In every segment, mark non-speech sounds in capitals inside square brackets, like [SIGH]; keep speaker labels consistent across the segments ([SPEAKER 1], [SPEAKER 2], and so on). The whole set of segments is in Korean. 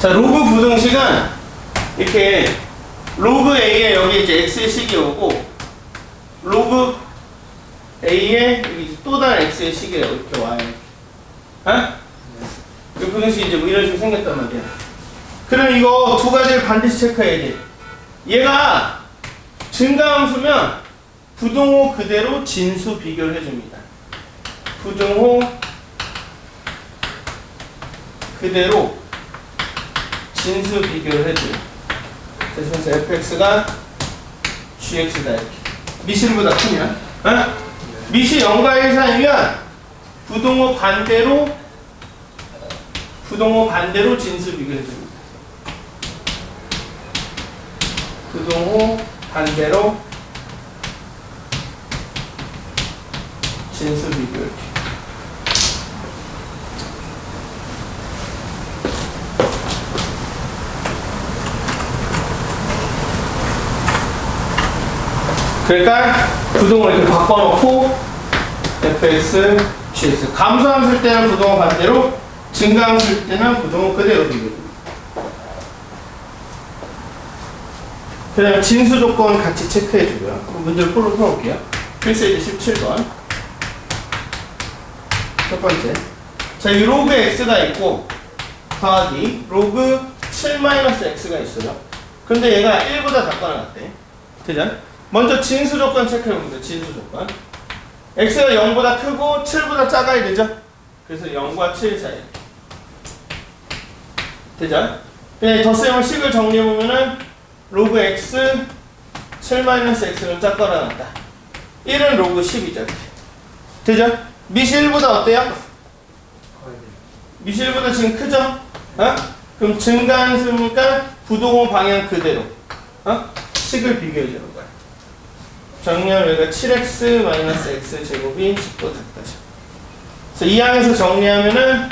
[SPEAKER 1] 자, 로그 부등식은 이렇게 로그 A에 여기 이제 X의 식이 오고 로그 A에 여기 또 다른 X의 식이 이렇게 와요. 어? 이 부등식이 이제 뭐 이런 식으로 생겼단 말이야. 그럼 이거 두 가지를 반드시 체크해야 돼. 얘가 증가함수면 부동호 그대로 진수 비교를 해줍니다. 부동호 그대로 진수 비교를 해줘요. 그래서 fx가 gx다 이렇게. 미실보다 크면, 어? 미실 0과 1 사이면 부동호 반대로 부동호 반대로 진수 비교해줍니다. 부동호 반대로 진수 비교 이렇게. 그러니까 부동을 이렇게 바꿔놓고 fx, gx 감소함수일 때는 부동호 반대로 증가함수일 때는 부동호 그대로 비교해줍니다. 그 다음에 진수 조건 같이 체크해 주고요. 그럼 문제를 풀로 풀어볼게요. 필세이드 17번. 첫 번째. 자, 이 로그 x가 있고, 더하기 로그 7-x가 있어요. 근데 얘가 1보다 작거나 같대. 그죠? 먼저 진수 조건 체크해봅니다. 진수 조건. x가 0보다 크고 7보다 작아야 되죠? 그래서 0과 7 사이. 되죠? 그냥 덧셈을 식을 정리해보면은 로그 x 7-x는 작거나 같다. 1은 로그 10이죠. 되죠? 미실보다 어때요? 미실보다 지금 크죠? 어? 그럼 증가함수니까 부동호 방향 그대로 어? 식을 비교해 주는 거야. 정리하면 여기가 7x x 제곱이 10보다 작다죠. 그래서 이 항에서 정리하면은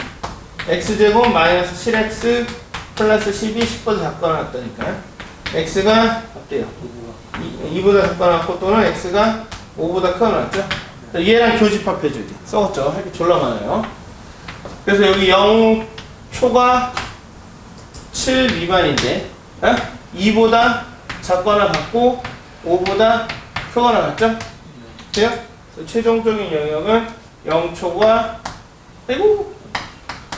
[SPEAKER 1] x 제곱 마이너스 7x 플러스 10이 10보다 작거나 같다니까요. x가 어때요? 2, 보다 작거나 같고 또는 x가 5보다 크거나 같죠? 얘랑 교집합해줘야 돼. 써봤죠? 할게 졸라 많아요. 그래서 여기 0 초가 7 미만인데, 어? 2보다 작거나 같고 5보다 크거나 같죠? 돼요? 최종적인 영역은 0초가 아이고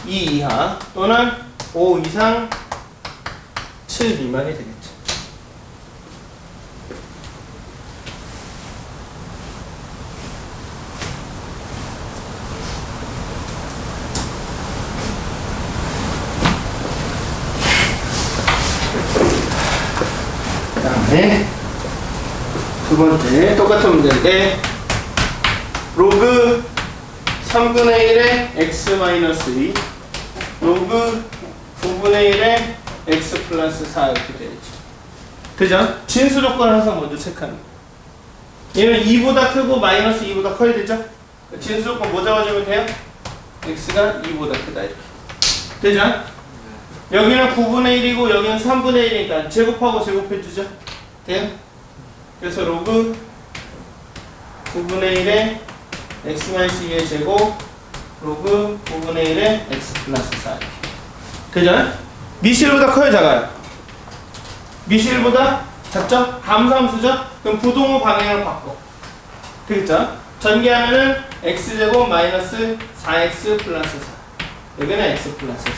[SPEAKER 1] 2 이하 또는 5 이상 7 미만이 되겠죠. 그다음에 두 번째 똑같은 문제인데 로그 3분의 1의 x 마이너스 2 로그 9분의 1의 x 플러스 4 이렇게 되죠. 그죠? 진수 조건 항상 먼저 체크하는 거. 얘는 2보다 크고 마이너스 2보다 커야 되죠? 진수 조건 뭐 잡아주면 돼요? x가 2보다 크다 이렇게. 되죠? 여기는 9분의 1이고 여기는 3분의 1이니까 제곱하고 제곱해주죠. 돼요? 그래서 로그 9분의 1의 x-2의 제곱 로그 9분의 1의 x 플러스 4 이렇게. 되죠? 미실보다 커요 작아요? 미실보다 작죠? 감소함수죠? 그럼 부동호 방향을 바꿔. 되겠죠? 전개하면은 x제곱 마이너스 4x 플러스 4 여기는 x 플러스 4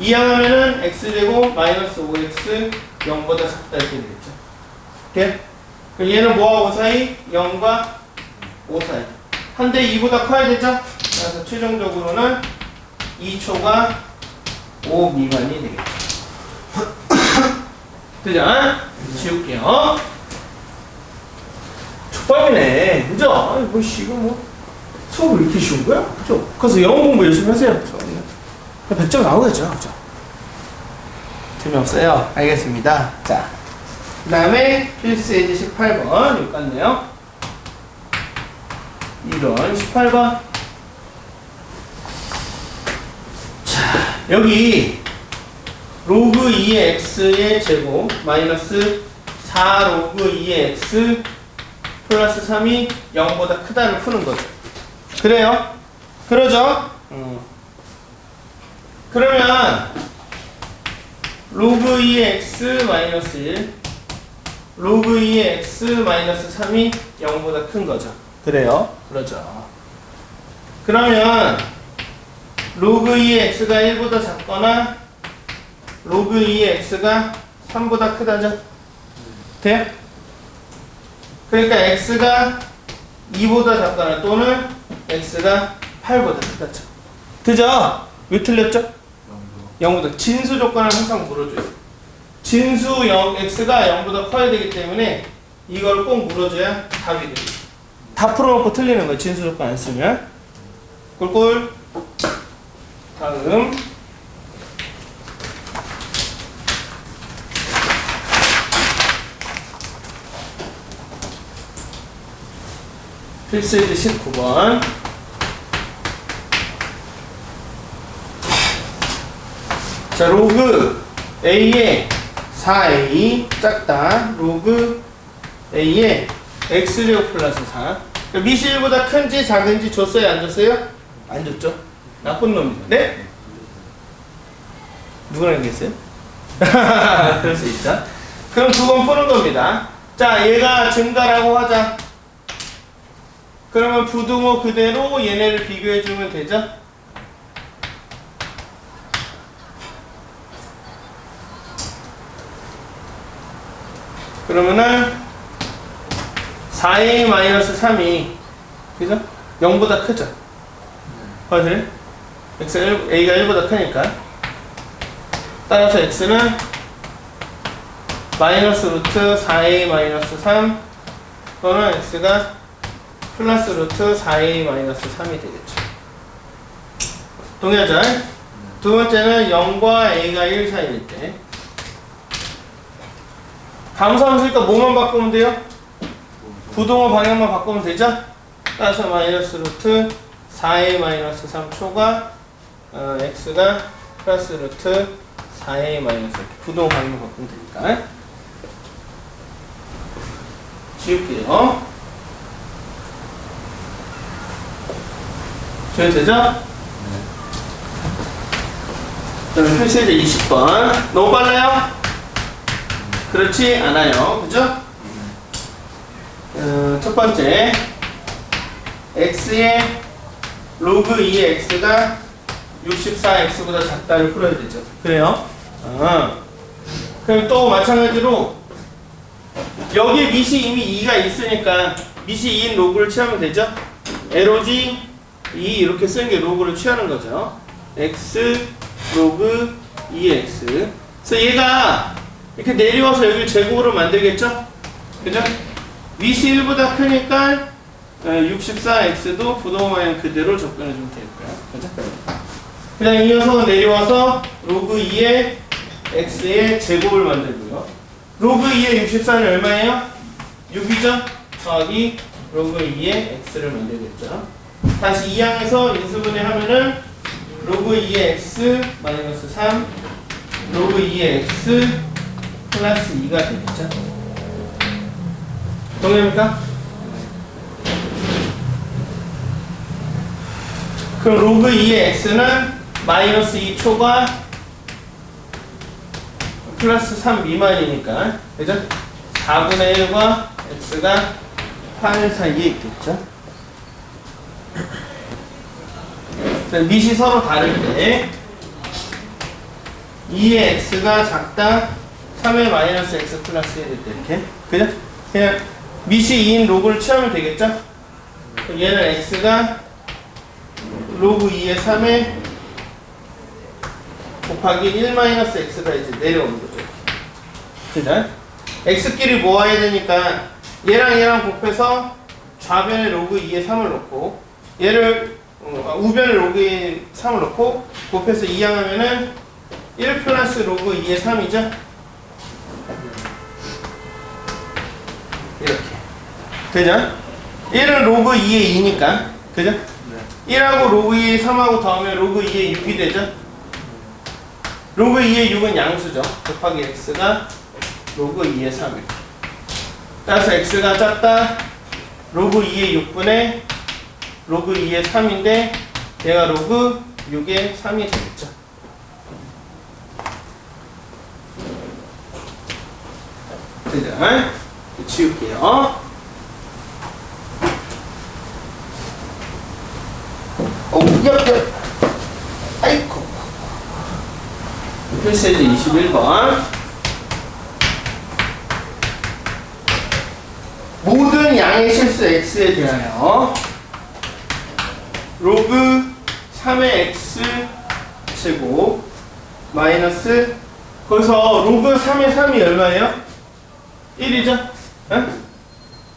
[SPEAKER 1] 이항하면은 x제곱 마이너스 5x 0보다 작다 이렇게 되겠죠. 오케이? 그럼 얘는 뭐하고 사이? 0과 5 사이. 한대 2보다 커야 되죠? 그래서 최종적으로는 2초가 5 미만이 되겠죠. [COUGHS] 되죠? 지울게요. 족밥이네. 그죠? 뭐, 씨, 이거 뭐. 수업을 이렇게 쉬운 거야? 그죠? 그래서 영어 공부 열심히 하세요. 그죠? 100점 나오겠죠. 그죠? 재미없어요. 알겠습니다. 자. 그 다음에 필수 예제 18번. 이거 같네요. 이런 18번. 자, 여기 로그 2의 x의 제곱 마이너스 4 로그 2의 x 플러스 3이 0보다 크다를 푸는 거죠. 그래요? 그러죠? 음. 그러면 로그 2의 x 마이너스 1 로그 2의 x 마이너스 3이 0보다 큰 거죠. 그래요? 그러죠. 그러면 로그 2의 x가 1보다 작거나 로그 2의 x가 3보다 크다죠? 돼요? 그러니까 x가 2보다 작거나 또는 x가 8보다 크다죠. 그죠? 왜 틀렸죠? 0보다 진수 조건을 항상 물어줘요. 진수 0, x가 0보다 커야 되기 때문에 이걸 꼭 물어줘야 답이 돼요. 다 풀어놓고 틀리는 거예요. 진수 조건 안 쓰면. 꿀꿀. 다음. 필수이드 19번. 자, 로그 A의 4A 작다. 로그 A의 X제곱 플러스 4. 그러니까 미실보다 큰지 작은지 줬어요? 안 줬어요? 안 줬죠? 나쁜 놈이죠. 네? 누구랑 얘기했어요? [LAUGHS] 그럴 수 있죠. 그럼 두 번 푸는 겁니다. 자, 얘가 증가라고 하자. 그러면 부등호 그대로 얘네를 비교해주면 되죠? 그러면은 4a 마이너스 3이 그죠? 0보다 크죠? 맞아요? x a가 1보다 크니까 따라서 x는 마이너스 루트 4a 마이너스 3 또는 x가 플러스 루트 4a 마이너스 3이 되겠죠. 동의하죠? 두 번째는 0과 a가 1 사이일 때 감소함수니까 뭐만 바꾸면 돼요? 부동호 방향만 바꾸면 되죠? 따라서 마이너스 루트 4a 마이너스 3 초가 어, x가 플러스 루트 4a 마이너스 부동호 방향만 바꾸면 되니까 지울게요. 지워도 되죠? 그 다음에 표시해제 20번 너무 빨라요? 그렇지 않아요. 그죠? 어, 첫 번째 x의 로그 2의 x가 64x보다 작다를 풀어야 되죠. 그래요? 아. 그럼 또 마찬가지로 여기 밑이 이미 2가 있으니까 밑이 2인 로그를 취하면 되죠? LOG 2 이렇게 쓰는 게 로그를 취하는 거죠. x 로그 2x 그래서 얘가 이렇게 내려와서 여기를 제곱으로 만들겠죠? 그죠? 위이 1보다 크니까 64x도 부동호 방향 그대로 접근해주면 되고요. 그죠? 그 다음 이어서 내려와서 로그 2의 x의 제곱을 만들고요. 로그 2의 64는 얼마예요? 6이죠? 더하기 로그 2의 x를 만들겠죠. 다시 2항에서 인수분해 하면은 로그 2의 x 마이너스 3 로그 2의 x 플러스 2가 되겠죠? 동의합니까? 그럼 로그 2의 x는 마이너스 2초가 플러스 3 미만이니까 그죠? 4분의 1과 x가 8 사이에 있겠죠? 자, 밑이 서로 다를 때 2의 x가 작다 3의 마이너스 x 플러스 1일 때 이렇게 그죠? 그냥 밑이 2인 로그를 취하면 되겠죠? 얘는 x가 로그 2의 3에 곱하기 1 마이너스 x가 이제 내려오는 거죠. 그죠? x끼리 모아야 되니까 얘랑 얘랑 곱해서 좌변에 로그 2의 3을 넣고 얘를 어, 아, 우변에 로그 2의 3을 넣고 곱해서 2항하면은 1 플러스 로그 2의 3이죠? 되죠? 1은 로그 2의 2니까 그죠? 1하고 로그 2의 3하고 더하면 로그 2의 6이 되죠? 로그 2의 6은 양수죠. 곱하기 x가 로그 2의 3이 따라서 x가 작다. 로그 2의 6분의 로그 2의 3인데 얘가 로그 6의 3이 되겠죠. 그죠? 지울게요. 옆에. 아이고. 필세지 21번. 모든 양의 실수 x에 대하여 로그 3의 x 제곱 마이너스 거기서 로그 3의 3이 얼마예요? 1이죠?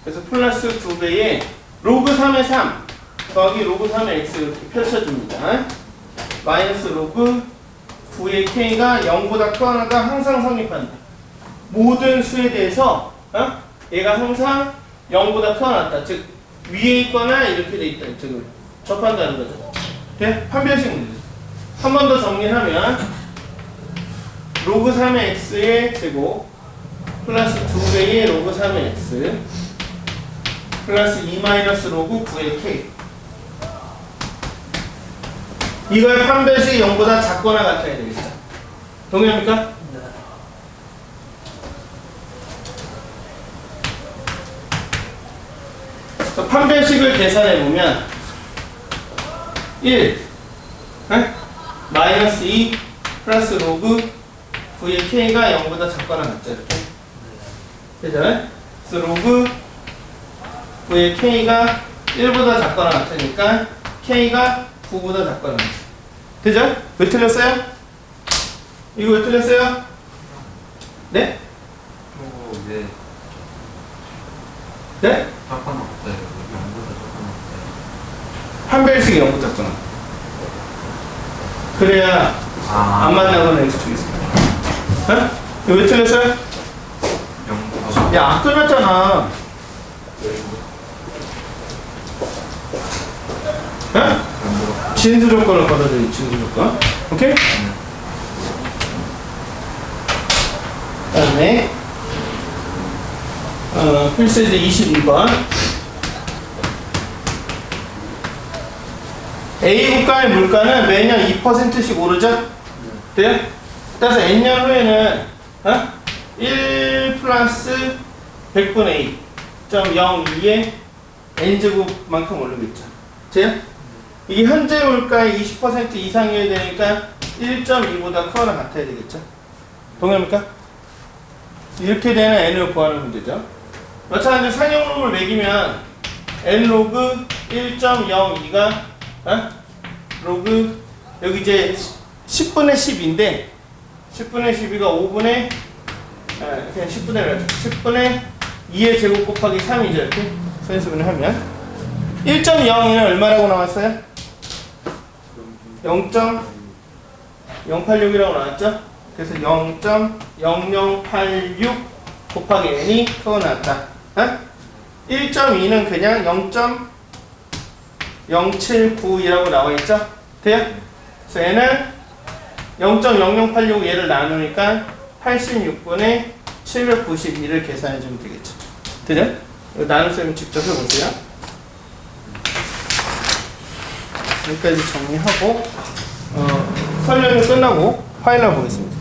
[SPEAKER 1] 그래서 플러스 2배의 로그 3의 3 더하기 로그 3의 x 이렇게 펼쳐줍니다. 마이너스 로그 9의 k가 0보다 커나가 항상 성립한다. 모든 수에 대해서 어? 얘가 항상 0보다 커났다. 즉 위에 있거나 이렇게 돼 있다. 즉 접한다는 거죠. 돼? 판별식 문제죠. 한번 더 정리하면 로그 3의 x의 제곱 플러스 2배의 로그 3의 x 플러스 2 마이너스 로그 9의 k 이걸 판별식이 0보다 작거나 같아야 되겠죠. 동의합니까? 그래서 판별식을 계산해 보면 1 에? 마이너스 2 플러스 로그 9의 k가 0보다 작거나 같죠 이렇게 그죠? 그래서 로그 9의 k가 1보다 작거나 같으니까 k가 9보다 작거나 같죠 되죠? 왜 틀렸어요? 이거 왜 틀렸어요? 네?
[SPEAKER 2] 오, 네.
[SPEAKER 1] 네?
[SPEAKER 2] 조건 없어요. 영보다 조건 없어요.
[SPEAKER 1] 판별식이 0보다 작거나 그래야
[SPEAKER 2] 아,
[SPEAKER 1] 안 만나거나 x 있어요 어? 이거 왜 틀렸어요?
[SPEAKER 2] 영보다
[SPEAKER 1] 야, 안 끝났잖아. 어?
[SPEAKER 2] 영보다
[SPEAKER 1] 진수 조건을 걸어줘요, 진수 조건. 오케이? 그 다음에, 어, 필세지 22번. A 국가의 물가는 매년 2%씩 오르죠? 돼요? 따라서 N년 후에는, 어? 1 플러스 100분의 2점 02의 n제곱만큼 오르겠죠. 돼요? 이게 현재 물가의 20% 이상이어야 되니까 1.2보다 커나 같아야 되겠죠? 동의합니까? 이렇게 되는 n을 구하는 문제죠. 마찬가지로 상용로를 매기면 n 로그 1.02가 어? 로그 여기 이제 10분의 10인데 10분의 12가 5분의 아, 그냥 10분의 1 10분의 2의 제곱 곱하기 3이죠 이렇게 선수분을 하면 1.02는 얼마라고 나왔어요? 0.086이라고 나왔죠? 그래서 0.0086 곱하기 n이 그거 나왔다. 어? 1.2는 그냥 0.079이라고 나와 있죠? 돼요? 그래서 n은 0.0086 얘를 나누니까 86분의 792를 계산해 주면 되겠죠. 되죠? 이거 나눗셈을 직접 해보세요. 여기까지 정리하고 어, 설명이 끝나고 파일을 보겠습니다.